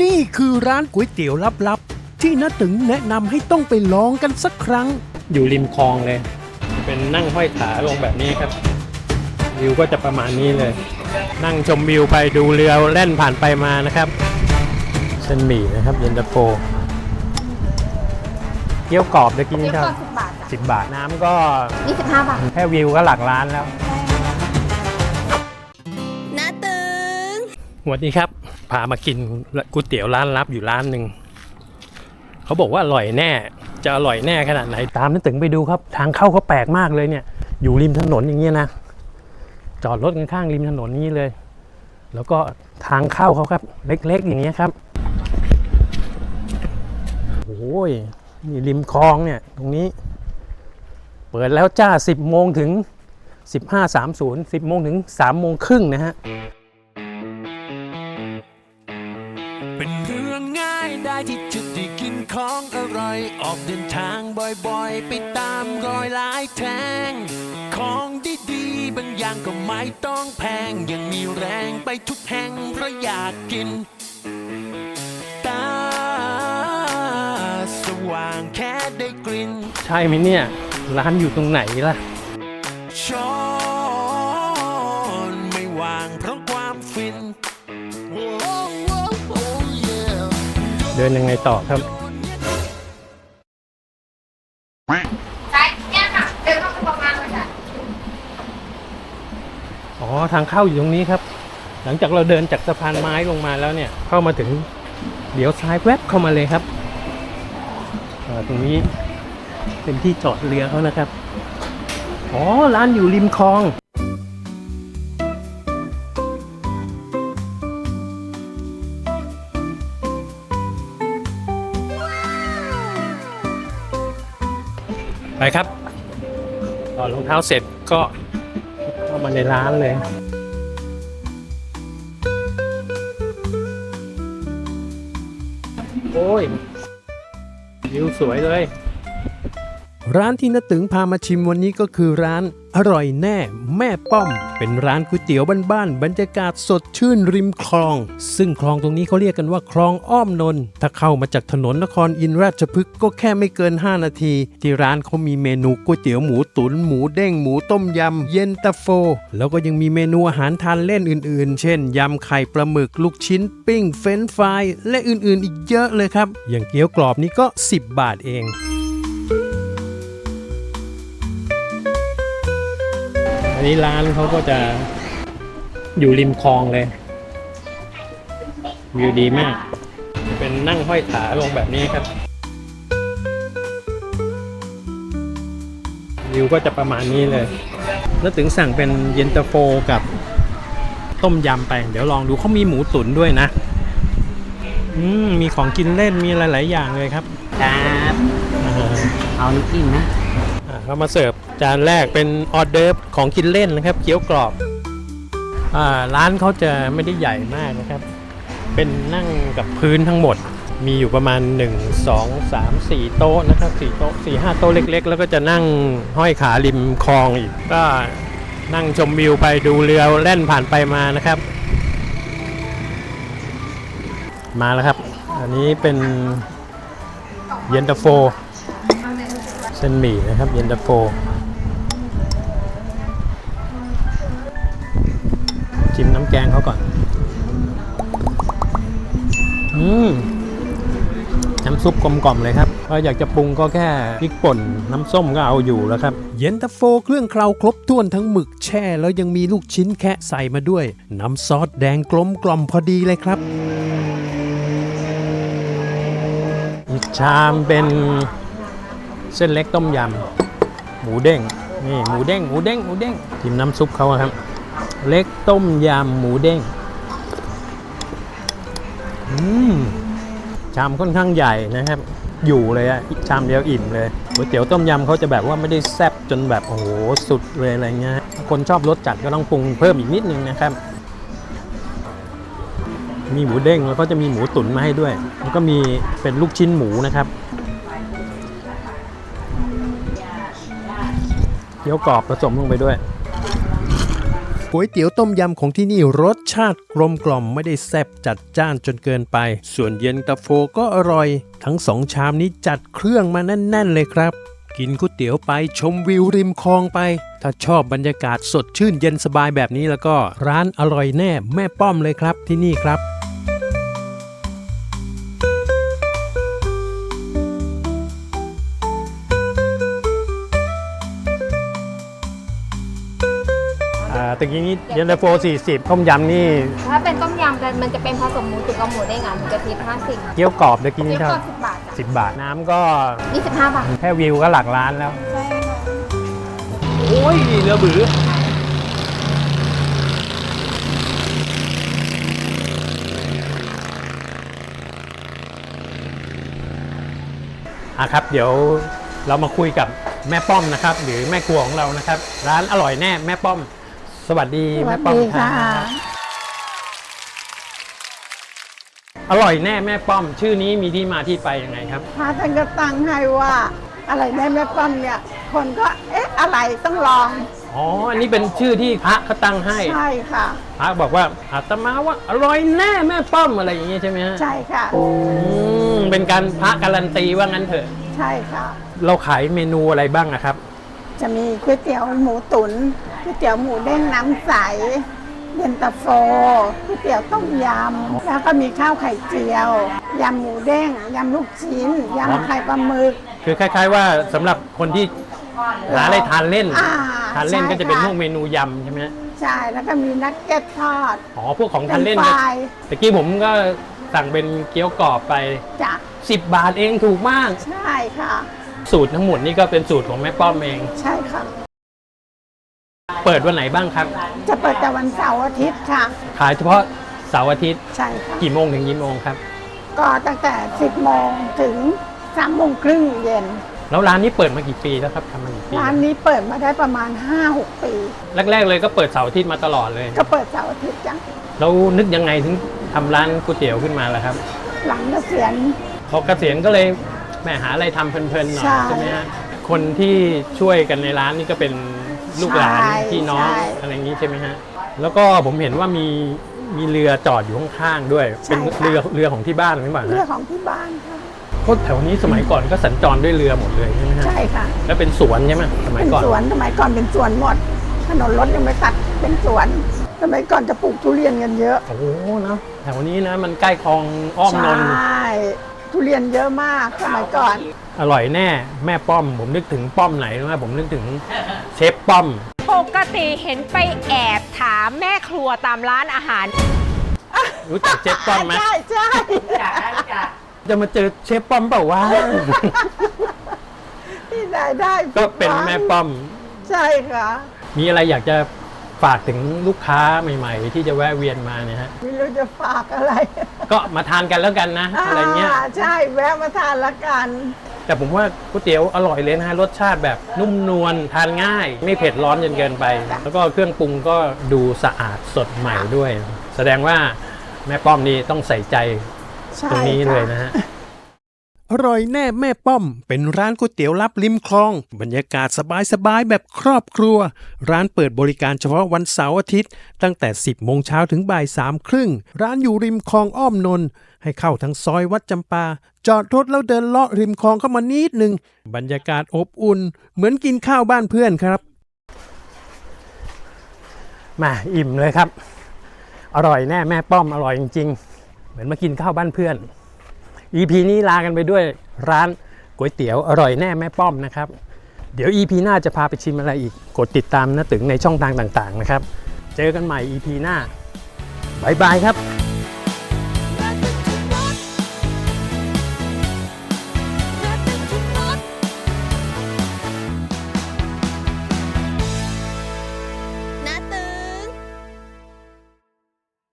นี่คือร้านก๋วยเตี๋ยวลับๆ ที่น้าตึงแนะนำให้ต้องไปลองกันสักครั้ง อยู่ริมคลองเลย เป็นนั่งห้อยขาลงแบบนี้ครับ วิวก็จะประมาณนี้เลย นั่งชมวิวไปดูเรือแล่นผ่านไปมานะครับ เส้นหมี่นะครับ เย็นตาโฟเกี๊ยวกรอบจะกินเทียบครับก่อนสิบบาทจ้ะสิบบาทน้ำก็ยี่สิบห้าบาท แค่วิวก็หลักล้านแล้วน้าตึงสวัสดีครับ พามากินก๋วยเตี๋ยวร้านลับอยู่ร้านหนึ่งเขาบอกว่าอร่อยแน่ จะอร่อยแน่ขนาดไหนตามนั้นถึงไปดูครับ ทางเข้าเขาแปลกมากเลยเนี่ย อยู่ริมถนนอย่างเงี้ยนะจอดรถข้างๆริมถนนนี้เลย แล้วก็ทางเข้าเขาครับ เล็กๆอย่างเงี้ยครับโอ้ยนี่ริมคลองเนี่ยตรงนี้ เปิดแล้วจ้า 10 โมงถึง 15.30 10 โมงถึง 3 โมงครึ่งนะฮะ องอร่อยออกเดินทางบ่อยๆ ไปตามรอยหลายแทง ของดีๆ บางอย่างก็ไม่ต้องแพง ยังมีแรงไปทุกแห่งเพราะอยากกิน ตา สว่างแค่ได้กลิ่น ใช่ไหมเนี่ย ร้านอยู่ตรงไหนล่ะ ช้อนไม่วางเพราะความฟิน เดินยังไงต่อครับ ทางเข้าอยู่ตรงนี้ครับ หลังจากเราเดินจากสะพานไม้ลงมาแล้วเนี่ย เข้ามาถึงเดี๋ยวซ้ายแวบเข้ามาเลยครับตรงนี้เป็นที่จอดเรือเขานะครับ อ๋อ ร้านอยู่ริมคลองไปครับถอดรองเท้าเสร็จก็ มาในร้านเลยโอ้ยวิวสวยเลย ร้านที่น้าตึงพามาชิมวันนี้ก็คือร้านอร่อยแน่ แม่ป้อม เป็นร้านก๋วยเตี๋ยวบ้านๆบรรยากาศสดชื่นริมคลอง ซึ่งคลองตรงนี้เขาเรียกกันว่าคลองอ้อมนนท์ถ้าเข้ามาจากถนนนครอินทราชพฤกษ์ก็แค่ไม่เกิน 5 นาที ที่ร้านเขามีเมนูก๋วยเตี๋ยวหมูตุนหมูเด้งหมูต้มยำ เย็นตาโฟ แล้วก็ยังมีเมนูอาหารทานเล่นอื่นๆ เช่นยำไข่ปลาหมึกลูกชิ้น ปิ้งเฟรนฟรายและอื่นๆ อีกเยอะเลยครับอย่างเกี๊ยวกรอบนี้ก็ 10 บาทเอง อันนี้ร้านเขาก็จะอยู่ริมคลองเลยวิวดีมาก เป็นนั่งห้อยขาลงแบบนี้ครับ วิวก็จะประมาณนี้เลย แล้วถึงสั่งเป็นเย็นตาโฟกับต้มยำไป เดี๋ยวลองดูเขามีหมูตุ๋นด้วยนะ อืม มีของกินเล่นมีหลายๆอย่างเลยครับ ครับอ่าเอาน้ำจิ้มนะอ่า เขามาเสิร์ฟจานแรกเป็นออเดิร์ฟของกินเล่นนะครับเกี๊ยวกรอบอ่าร้านเขาจะไม่ได้ใหญ่มากนะครับ เป็นนั่งกับพื้นทั้งหมด มีอยู่ประมาณ 1 2 3 4 โต๊ะนะครับ4โต๊ะ4 5 โต๊ะเล็ก ๆ แล้วก็จะนั่งห้อยขาริมคลองอีก ก็นั่งชมวิวไปดูเรือแล่นผ่านไปมานะครับ มาแล้วครับ อันนี้เป็นเย็นตาโฟ เส้นหมี่นะครับเย็นตาโฟชิมน้ำแกงเขาก่อน อืมน้ำซุปกลมกล่อมเลยครับก็อยากจะปรุงก็แค่พริกป่นน้ำส้มก็เอาอยู่แล้วครับ เย็นตาโฟเครื่องเคราวครบถ้วนทั้งหมึกแช่แล้วยังมีลูกชิ้นแคะใส่มาด้วย น้ำซอสแดงกลมกล่อมพอดีเลยครับ อีกชามเป็น เส้นเล็กต้มยำหมูเด้งนี่หมูเด้งหมูเด้งหมูเด้งชิมน้ำซุปเขาครับ เล็กต้มยำหมูเด้งอืมชามค่อนข้างใหญ่นะครับ อยู่เลยอะชามเดียวอิ่มเลยก๋วยเตี๋ยวต้มยำเขาจะแบบว่าไม่ได้แซ่บจนแบบโอ้โหสุดเลยอะไรเงี้ยคนชอบรสจัดก็ต้องปรุงเพิ่มอีกนิดนึงนะครับมีหมูเด้งแล้วก็จะมีหมูตุ๋นมาให้ด้วย แล้วก็มีเป็นลูกชิ้นหมูนะครับ กี๊ยวกรอบผสมลงไปด้วยก๋วยเตี๋ยวต้มยำของที่นี่รสชาติกลมกล่อมไม่ได้แซ่บจัดจ้านจนเกินไป ส่วนเย็นตาโฟก็อร่อย ทั้งสองชามนี้จัดเครื่องมาแน่น ๆ เลยครับ กินก๋วยเตี๋ยวไปชมวิวริมคลองไป ถ้าชอบบรรยากาศสดชื่นเย็นสบายแบบนี้แล้วก็ร้านอร่อยแน่แม่ป้อมเลยครับที่นี่ครับ อ่าตะกี้นี้เย็นตาโฟ40 ต้มยำนี่ถ้าเป็นต้มยำกันมันจะเป็นผสมหมูตุ๋นกับหมูเด้งอะหมูกระเทียมห้าสิบเกี๊ยวกรอบตะกี้เทีนี้ยมเท่าก็สิบบาทจ้ะสิบบาท น้ำก็ยี่สิบห้าบาท แค่วิวก็หลักล้านแล้ว ใช่ค่ะโอ้ยเรือบืออะครับ เดี๋ยวเรามาคุยกับแม่ป้อมนะครับ หรือแม่ครัวของเรานะครับ ร้านอร่อยแน่แม่ป้อม สวัสดีแม่ป้อมครับอร่อยแน่แม่ป้อม ชื่อนี้มีที่มาที่ไปยังไงครับพระท่านก็ตั้งให้ว่าอะไรแม่แม่ป้อมเนี่ย คนก็เอ๊ะอะไรต้องลองอ๋ออันนี้เป็นชื่อที่พระเขาตั้งให้ใช่ค่ะพระบอกว่าอาตมาว่าอร่อยแน่แม่ป้อมอะไรอย่างงี้ใช่ไหมฮะใช่ค่ะอืมเป็นการพระการันตีว่างั้นเถอะ ใช่ค่ะ เราขายเมนูอะไรบ้างนะครับ จะมีก๋วยเตี๋ยวหมูตุ๋น ก๋วยเตี๋ยวหมูเด้งน้ำใสเย็นตาโฟก๋วยเตี๋ยวต้มยำ แล้วก็มีข้าวไข่เจียว ยำหมูเด้ง ยำลูกชิ้น ยำไข่ปลาหมึก คือคล้าย ๆ ว่าสำหรับคนที่หาอะไรทานเล่น อ่าทานเล่นใช่ก็จะเป็นค่ะพวกเมนูยำใช่ไหมฮะใช่ แล้วก็มีนักเก็ตทอดอ๋อพวกของเป็ทานนเล่นไฟก็ตะกี้ผมก็สั่งเป็นเกี๊ยวกรอบไป จ้ะ10 บาทเองถูกมาก ใช่ค่ะ สูตรทั้งหมดนี่ก็เป็นสูตรของแม่ป้อมเอง ใช่ค่ะ เปิดวันไหนบ้างครับ จะเปิดแต่วันเสาร์อาทิตย์ค่ะ ขายเฉพาะเสาร์อาทิตย์ใช่ค่ะ กี่โมงถึงกี่โมงครับ ก็ตั้งแต่ 10โมงถึง3โมงครึ่งเย็น แล้วร้านนี้เปิดมากี่ปีแล้วครับทำมากี่ปีร้านนี้เปิดมาได้ประมาณ 5-6 ปี แรกๆเลยก็เปิดเสาร์อาทิตย์มาตลอดเลย ก็เปิดเสาร์อาทิตย์จ้ะแล้วนึกยังไงถึงทำร้านก๋วยเตี๋ยวขึ้นมาล่ะครับ หลังเกษียณ พอเกษียณก็เลยแหมหาอะไรทำเพลินๆหน่อยใช่ ใช่ไหมฮะคนที่ช่วยกันในร้านนี่ก็เป็น ลูกหลานใช่พี่น้องใช่ อะไรอย่างนี้ใช่ไหมฮะแล้วก็ผมเห็นว่ามีมีเรือจอดอยู่ข้างๆด้วย เป็นเรือเรือของที่บ้านหรือเปล่าเรื่อฮะงของที่บ้านค่ะเพราะแถวนี้สมัยก่อนก็สัญจรด้วยเรือหมดเลยใช่ไหมฮะใช่ค่ะ แล้วเป็นสวนใช่ไหมสมัยเป็นก่อนสวนสมัยก่อนเป็นสวนหมดถนนรถยังไม่ตัดเป็นสวนสมัยก่อนจะปลูกทุเรียนกันเยอะโอ้โหเนอะแถวนี้นะมันใกล้คลองอ้อมใชนนท์่ ทุเรียนเยอะมากสมัยก่อน อร่อยแน่แม่ป้อม ผมนึกถึงป้อมไหนรู้ไหมผมนึกถึงเชฟป้อม ปกติเห็นไปแอบถามแม่ครัวตามร้านอาหาร รู้จักเชฟป้อมไหมใช่ใช่จะมาเจอเชฟป้อมเปล่าวะที่ได้ได้ก็เป็นแม่ป้อม ใช่ค่ะ มีอะไรอยากจะ ฝากถึงลูกค้าใหม่ ๆ ที่จะแวะเวียนมาเนี่ยฮะ ไม่รู้จะฝากอะไรก็มาทานกันแล้วกันนะ อะไรเงี้ยาใช่แวะมาทานละกัน แต่ผมว่าก๋วยเตี๋ยวอร่อยเลยนะฮะรสชาติแบบนุ่มนวลทานง่าย ไม่เผ็ดร้อนจนเกินไป แล้วก็เครื่องปรุงก็ดูสะอาดสดใหม่ด้วย แสดงว่าแม่ป้อมนี่ต้องใส่ใจใช่ตรงนี้ค่ะเลยนะฮะ อร่อยแน่แม่ป้อม เป็นร้านก๋วยเตี๋ยวลับริมคลอง บรรยากาศสบายๆแบบครอบครัว ร้านเปิดบริการเฉพาะวันเสาร์อาทิตย์ ตั้งแต่ 10 โมงเช้าถึงบ่ายสามครึ่ง ร้านอยู่ริมคลองอ้อมนน ให้เข้าทางซอยวัดจำปา จอดรถแล้วเดินเลาะริมคลองเข้ามานิดหนึ่ง บรรยากาศอบอุ่น เหมือนกินข้าวบ้านเพื่อนครับ มาอิ่มเลยครับ อร่อยแน่แม่ป้อมอร่อยจริงๆ เหมือนมากินข้าวบ้านเพื่อน EP นี้ลากันไปด้วยร้านก๋วยเตี๋ยวอร่อยแน่แม่ป้อมนะครับ เดี๋ยว EP หน้าจะพาไปชิมอะไรอีก กดติดตามนะถึงในช่องทางต่างๆนะครับ เจอกันใหม่ EP หน้าบายบายครับ